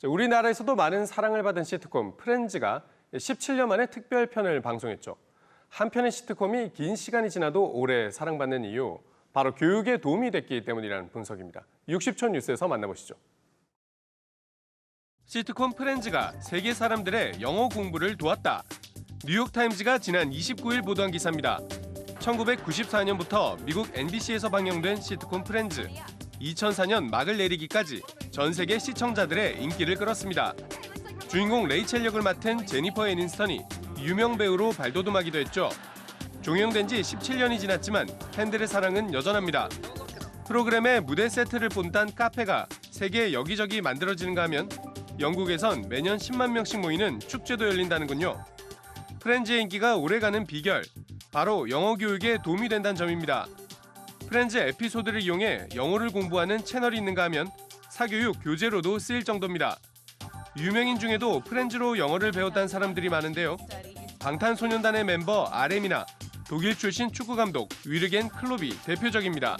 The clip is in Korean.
자, 우리나라에서도 많은 사랑을 받은 시트콤 프렌즈가 17년 만에 특별편을 방송했죠. 한 편의 시트콤이 긴 시간이 지나도 오래 사랑받는 이유, 바로 교육에 도움이 됐기 때문이라는 분석입니다. 60초 뉴스에서 만나보시죠. 시트콤 프렌즈가 세계 사람들의 영어 공부를 도왔다. 뉴욕타임즈가 지난 29일 보도한 기사입니다. 1994년부터 미국 NBC에서 방영된 시트콤 프렌즈. 2004년 막을 내리기까지 전 세계 시청자들의 인기를 끌었습니다. 주인공 레이첼 역을 맡은 제니퍼 애닌스턴이 유명 배우로 발돋움하기도 했죠. 종영된 지 17년이 지났지만 팬들의 사랑은 여전합니다. 프로그램의 무대 세트를 본단 카페가 세계 여기저기 만들어지는가 하면 영국에선 매년 10만 명씩 모이는 축제도 열린다는군요. 프렌즈의 인기가 오래가는 비결, 바로 영어 교육에 도움이 된다는 점입니다. 프렌즈 에피소드를 이용해 영어를 공부하는 채널이 있는가 하면 사교육 교재로도 쓰일 정도입니다. 유명인 중에도 프렌즈로 영어를 배웠다는 사람들이 많은데요. 방탄소년단의 멤버 RM이나 독일 출신 축구 감독 위르겐 클롭이 대표적입니다.